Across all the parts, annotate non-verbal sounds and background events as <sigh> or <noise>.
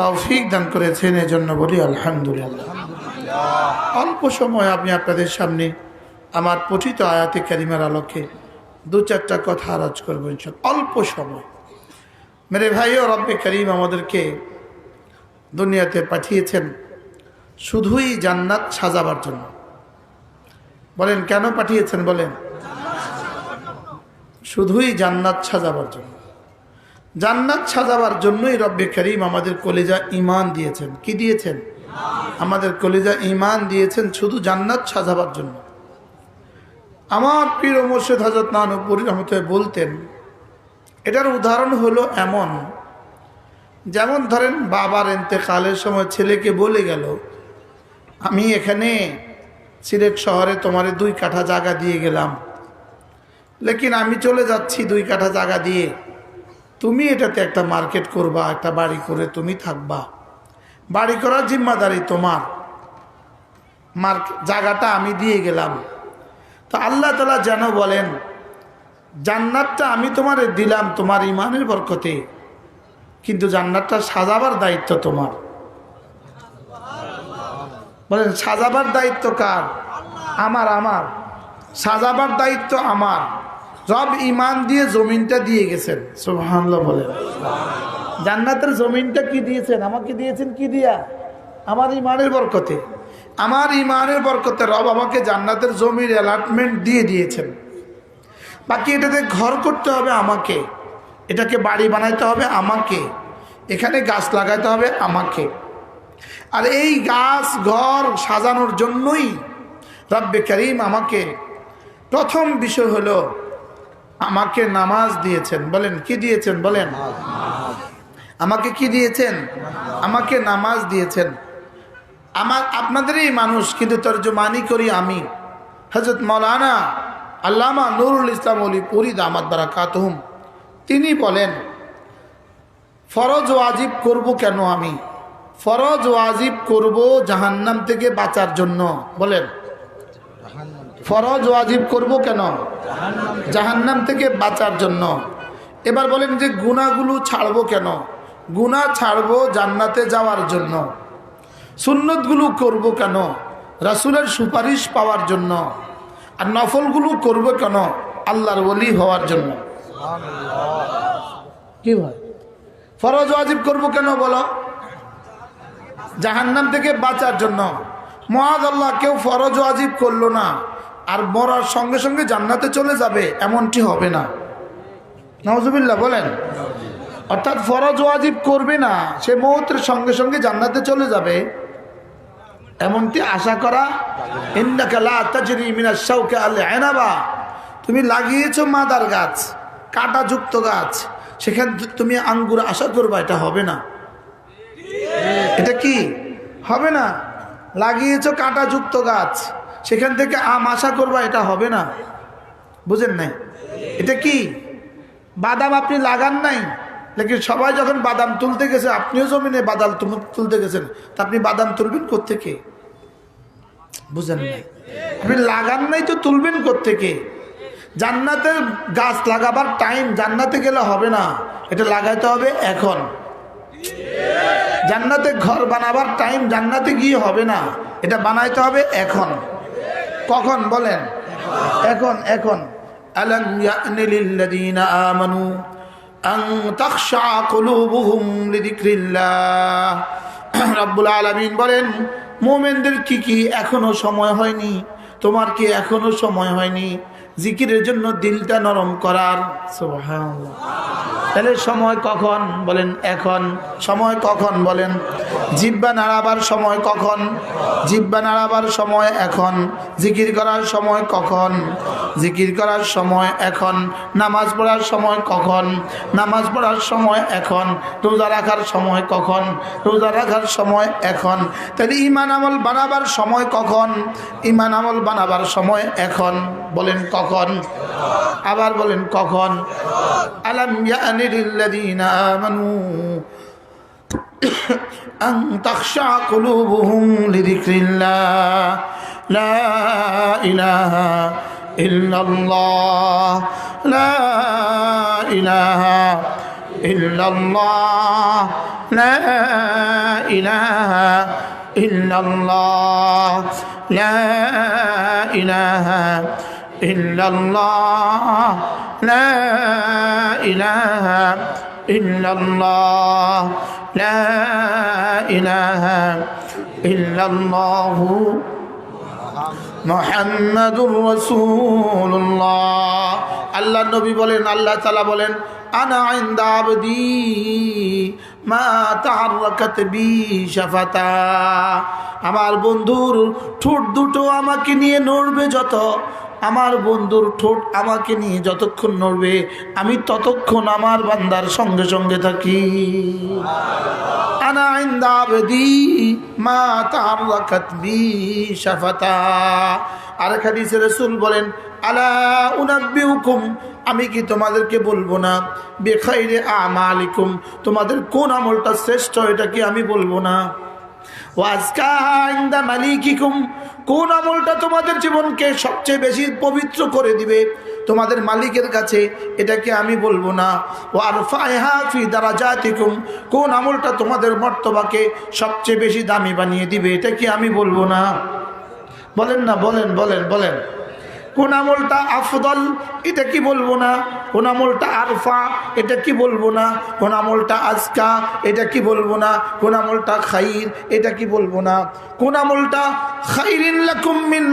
তৌফিক দান করেছেন, এজন্য বলি আলহামদুলিল্লাহ। অল্প সময় আমি আপনাদের সামনে আমার পঠিত আয়াতে কারিমার আলোকে দু চারটা কথা আরাজ করব। অল্প সময়। মেরে ভাই ও রব্বে করিম আমাদেরকে দুনিয়াতে পাঠিয়েছেন শুধুই জান্নাত সাজাবার জন্য। বলেন, কেন পাঠিয়েছেন বলেন? শুধুই জান্নাত সাজাবার জন্য। জান্নাত সাজাবার জন্যই রব্বে করিম আমাদের কলেজা ইমান দিয়েছেন। কি দিয়েছেন? আমাদের কলেজা ইমান দিয়েছেন শুধু জান্নাত সাজাবার জন্য। আমার প্রিয় মোর্শেদ হজরত নানপুরি রহমতে বলতেন, এটার উদাহরণ হলো এমন, যেমন ধরেন বাবার এতেকালের সময় ছেলেকে বলে গেল, আমি এখানে সিলেট শহরে তোমারে দুই কাঠা জায়গা দিয়ে গেলাম, লেকিন আমি চলে যাচ্ছি দুই কাঠা জায়গা দিয়ে। তুমি এটাতে একটা মার্কেট করবা, একটা বাড়ি করে তুমি থাকবা। বাড়ি করার জিম্মাদারি তোমার। মার্ক, জায়গাটা আমি দিয়ে গেলাম। তো আল্লাহ তালা যেন বলেন, জান্নাতটা আমি তোমারে দিলাম তোমার ইমানের বরকতে, কিন্তু জান্নাতটা সাজাবার দায়িত্ব তোমার। বলেন, সাজাবার দায়িত্ব কার? আমার আমার। সাজাবার দায়িত্ব আমার। রব ইমান দিয়ে জমিনটা দিয়ে গেছেন। সুবহানাল্লাহ বলেন। জান্নাতের জমিনটা কি দিয়েছেন? আমাকে দিয়েছেন কি দিয়া? আমার ইমানের বরকতে। আমার ইমানের বরকতে রব আমাকে জান্নাতের জমির অ্যালাটমেন্ট দিয়ে দিয়েছেন। বাকি এটাতে ঘর করতে হবে আমাকে। এটাকে বাড়ি বানাইতে হবে আমাকে। এখানে গাছ লাগাইতে হবে আমাকে। আর এই গাছ, ঘর সাজানোর জন্যই রব্বে করিম আমাকে প্রথম বিষয় হলো আমাকে নামাজ দিয়েছেন, বলেন, কি দিয়েছেন, বলেন? আমাকে কি দিয়েছেন? আমাকে নামাজ দিয়েছেন। আমার, আপনাদেরই মানুষ, কিন্তু তর্জমানি করি আমি। হজরত মৌলানা আল্লামা নুরুল ইসলাম অলি পুরী দামাত বারাকাতহুম, তিনি বলেন, ফরজ ওয়াজিব করব কেন আমি? ফরজ ওয়াজিব করব জাহান্নাম থেকে বাঁচার জন্য, বলেন। ফরজ ওয়াজিব করব কেন? জাহান্নাম থেকে বাঁচার জন্য। এবার বলেন যে গুণাগুলো ছাড়বো কেন? গুণা ছাড়বো জান্নাতে যাওয়ার জন্য। সুন্নতগুলো করব কেন? রাসুলের সুপারিশ পাওয়ার জন্য। আর নফলগুলো করব কেন? আল্লাহর ওলি হওয়ার জন্য। কি ভাই? ফরজ ওয়াজিব করব কেন বলো? জাহান্নাম থেকে বাঁচার জন্য। মহাদ আল্লাহ কেউ ফরজ ওয়াজিব করল না। আর মরার সঙ্গে সঙ্গে জান্নাতে চলে যাবে, এমনটি হবে না। নওয়াজুবিল্লাহ বলেন। অর্থাৎ ফরজ ওয়াজিব করবে না, সে মুহূর্তের সঙ্গে সঙ্গে জান্নাতে চলে যাবে। এমনটি আশা করা এনাবা তুমি লাগিয়েছো মাদার গাছ কাঁটাযুক্ত গাছ, সেখানে তুমি আঙ্গুর আশা করবা, এটা হবে না। এটা কি? হবে না। লাগিয়েছো কাঁটাযুক্ত গাছ সেখান থেকে আম আশা করবা এটা হবে না। বুঝেন নাই? এটা কি? বাদাম আপনি লাগান নাই? লেকিন সবাই যখন বাদাম তুলতে গেছে, আপনিও জমিনে বাদাম তুল- তুলতে গেছেন, তা আপনি বাদাম তুলবেন কোত্থেকে? বুঝেন নাই? আপনি লাগান নাই তো তুলবেন কোত্থেকে? জান্নাতের গাছ লাগাবার টাইম জান্নাতে গেলে হবে না। এটা লাগাইতে হবে এখন। জান্নাতে ঘর বানাবার টাইম জান্নাতে গিয়ে হবে না। এটা বানাইতে হবে এখন। কখন বলেন? এখন এখন। আলম ইয়ানি লিল্লাযীনা আমানু আন তাখশা কুলুবুহুম লিযিকরিল্লাহ। রব্বুল আলামিন বলেন, মুমিনদের কি কি এখনও সময় হয়নি? তোমার কি এখনও সময় হয়নি? জিকিরের জন্য দিলটা নরম করার? সুবহানাল্লাহ। তাহলে সময় কখন? বলেন, এখন। সময় কখন? বলেন, জিব্বা নাড়াবার সময় কখন? জিব্বা নাড়াবার সময় এখন। জিকির করার সময় কখন? জিকির করার সময় এখন। নামাজ পড়ার সময় কখন? নামাজ পড়ার সময় এখন। রোজা রাখার সময় কখন? রোজা রাখার সময় এখন। তাহলে ইমান আমল বানাবার সময় কখন? ইমান আমল বানাবার সময় এখন। বলেন, কখন? আবার বলেন, কখন? আলাম ইয়ানিরিল্লাযীনা আমানু আন তাখশা কুলুবুহুম লিযিকরিল্লাহ। লা ইলাহা ইল্লাল্লাহ। লা ইলাহা ইল্লাল্লাহ। লা ইলাহা ইল্লাল্লাহ। লা ইলাহা إلا الله لا إله إلا الله لا إله إلا الله মোহাম্মদুর রসুল্লাহ আল্লাহ নবী বলেন আল্লাহ তালা বলেন আনা আইন্দা আবদি মা তাহাররাকাত বি শাফাতা আমার বন্ধুর ঠোঁট দুটো আমাকে নিয়ে নড়বে যত আমার বন্ধুর ঠোঁট আমাকে নিয়ে যতক্ষণ নড়বে, আমি ততক্ষণ আমার বান্দার সঙ্গে সঙ্গে থাকি। মা শাফাতা। আর বলেন, আলা আমি কি তোমাদেরকে বলব না? বেখাইরে আমালিকুম। তোমাদের কোন আমলটা শ্রেষ্ঠ, এটা কি আমি বলব না? কোন আমলটা তোমাদের জীবনকে সবচেয়ে বেশি পবিত্র করে দিবে? তোমাদের মালিকের কাছে এটাকে আমি বলব না। ও আর ফি দ্বারা যা জাতিকুম কোন আমলটা তোমাদের মর্তবাকে সবচেয়ে বেশি দামি বানিয়ে দিবে এটা কি আমি বলব না। বলেন না, বলেন বলেন বলেন। কোন আমলটা আফদল, এটা কি বলব না? কোন আমলটা আরফা, এটা কি বলব না? কোন আমলটা আজকা, এটা কি বলব না? কোন আমলটা খাইর, এটা কি বলব না? কোন আমলটা খাইরিন লাকুম মিন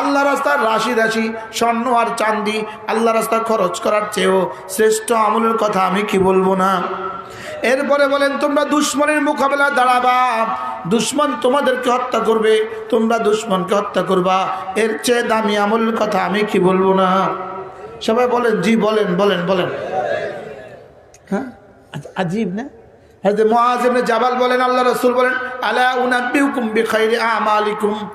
আল্লাহ রাস্তার রাশি রাশি, স্বর্ণ আর চান্দি আল্লাহ রাস্তা খরচ করার চেয়েও শ্রেষ্ঠ আমলের কথা আমি কি বলব না? এরপরে বলেন, তোমরা দুশ্মনের মোকাবেলা দাঁড়াবা। দুশ্মন তোমাদেরকে হত্যা করবে। তোমরা দুশ্মনকে হত্যা করবা। এর চেয়ে দামি আমলের কথা আমি কি বলব না? সবাই বলেন, জি, বলেন বলেন বলেন। হ্যাঁ? আজীব না? ইবনে জাবাল বলেন, আল্লাহ রাসূল বলেন, আলা উনাব্বিউকুম বিখাইরি আমালিকুম।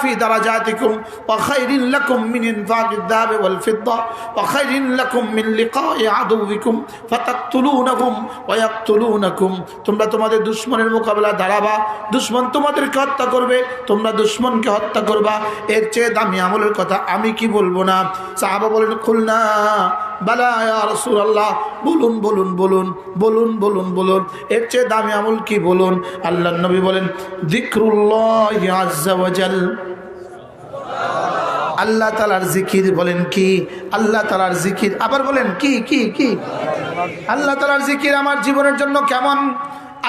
ফি দারাজাতিকুম ওয়া খাইরিন লাকুম মিন ইনফাকিদ দাহাবি ওয়াল ফিদ্দা ওয়া খাইরিন লাকুম মিন লিকাই আদুবিকুম ফাতাকতুলুনাহুম ওয়া ইয়াকতুলুনাকুম। তোমরা তোমাদের দুশমনের মোকাবেলা দাঁড়াবা, দুশমন তোমাদেরকে হত্যা করবে, তোমরা দুশমনকে হত্যা করবা। এর চেয়ে দামি আমলের কথা আমি কি বলব না? সাহাবা বলেন খুলনা বালা বলুন বলুন বলুন বলুন বলুন বলুন, এর চেয়ে দামি আমল কি বলুন? আল্লাহ নবী বলেন, যিকরুল্লাহ আজ্জা ওয়াজাল আল্লাহ তালার জিকির বলেন কি? আল্লাহ তালার জিকির, আবার বলেন, কি কি কি? আল্লাহ তালার জিকির আমার জীবনের জন্য কেমন?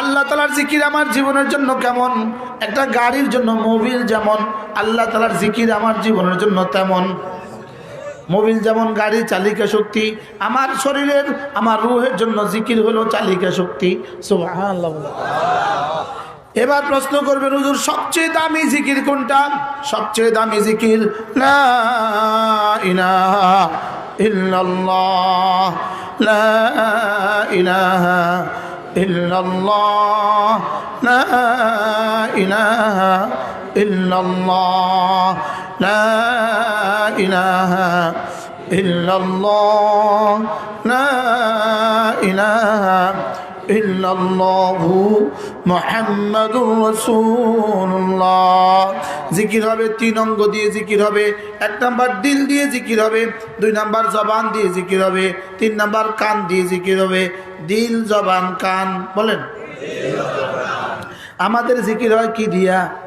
আল্লাহ তালার জিকির আমার জীবনের জন্য কেমন? একটা গাড়ির জন্য, মোবিল যেমন, আল্লাহ তালার জিকির আমার জীবনের জন্য তেমন। মোবিল যেমন গাড়ি, চালিকা শক্তি, আমার শরীরের, আমার রুহের জন্য জিকির হলো চালিকা শক্তি। এবার প্রশ্ন করবেন, হুজুর, সবচেয়ে দামি জিকির কোনটা? সবচেয়ে দামি জিকির লা লা ইলাহা ইল্লাল্লাহু মুহাম্মাদুর রাসূলুল্লাহ জিকির হবে তিন অঙ্গ দিয়ে জিকির হবে, এক নাম্বার দিল দিয়ে জিকির হবে, দুই নাম্বার জবান দিয়ে জিকির হবে, তিন নাম্বার কান দিয়ে জিকির হবে, দিল, জবান, কান, বলেন। আমাদের জিকির হয় কি দিয়া?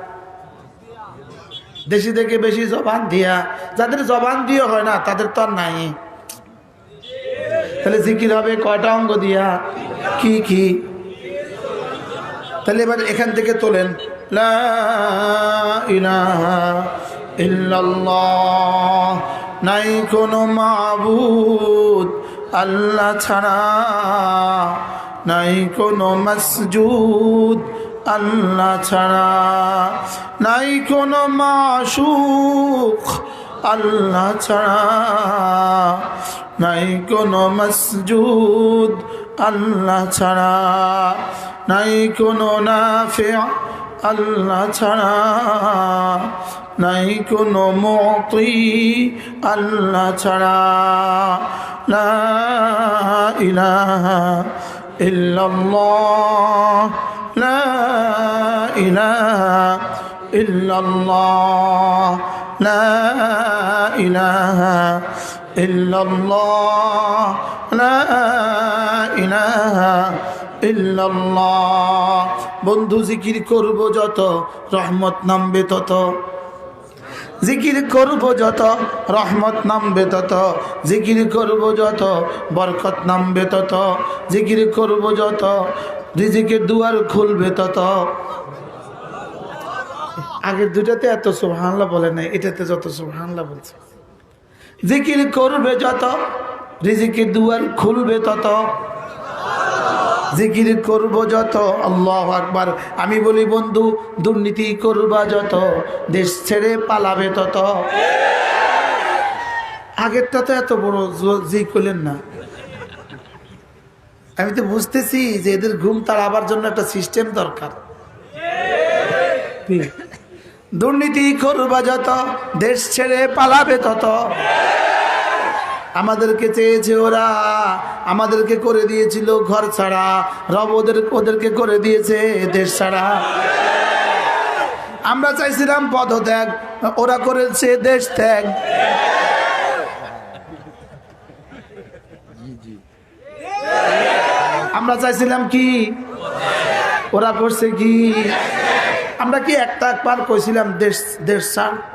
দেশি থেকে বেশি জবান দিয়া। যাদের জবান দিয়ে হয় না, তাদের তো আর নাই। তাহলে জিকির হবে কয়টা অঙ্গ দিয়া? কি কি? তাহলে এবার এখান থেকে তোলেন, লা নাই কোনো মাবুদ আল্লাহ ছাড়া, নাই কোনো মসজুদ আল্লাহ ছাড়া নাই কোনো মাসুক আল্লাহ ছাড়া। নাই কোনো মসজুদ আল্লাহ ছাড়া। নাই কোনো নাফে আল্লাহ ছাড়া। নাই কোনো মতি আল্লাহ ছাড়া। লা ইলাহা ইল্লাল্লাহ। লা ইলাহা ইল্লাল্লাহ, লা ইলাহা ইল্লাল্লাহ, লা ইলাহা ইল্লাল্লাহ। বন্ধু, জিকির করব যত, রহমত নামবে তত। জিকির করব যত, রহমত নামবে তত। জিকির করব যত, বরকত নামবে তত। জিকির করব যত রিজিকের দুয়ার খুলবে তত। আগের দুটাতে এত সুবহানাল্লাহ বলে নাই, এটাতে যত সুবহানাল্লাহ বলছে। জিকির করবে যত, রিজিকের দুয়ার খুলবে তত। জিকির করব যত, আল্লাহ আকবার। আমি বলি, বন্ধু, দুর্নীতি করবা যত, দেশ ছেড়ে পালাবে তত। আগেরটা তো এত বড় জি করলেন না। আমি তো বুঝতেছি যে এদের ঘুম তাড়াবার জন্য একটা সিস্টেম দরকার। দুর্নীতি করবা যত দেশ ছেড়ে পালাবে তত। আমাদেরকে চেয়েছে ওরা আমাদেরকে করে দিয়েছিল ঘর ছাড়া রব ওদের ওদেরকে করে দিয়েছে দেশ ছাড়া। আমরা চাইছিলাম পদত্যাগ ওরা করেছে দেশ ত্যাগ। আমরা চাইছিলাম কি? ওরা করছে কি? আমরা কি একটা একবার কইছিলাম দেশ দেশ ছাড়? <laughs>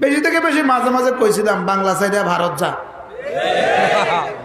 বেশি থেকে বেশি মাঝে মাঝে কইছিলাম বাংলা সাইডে ভারত যা। <laughs>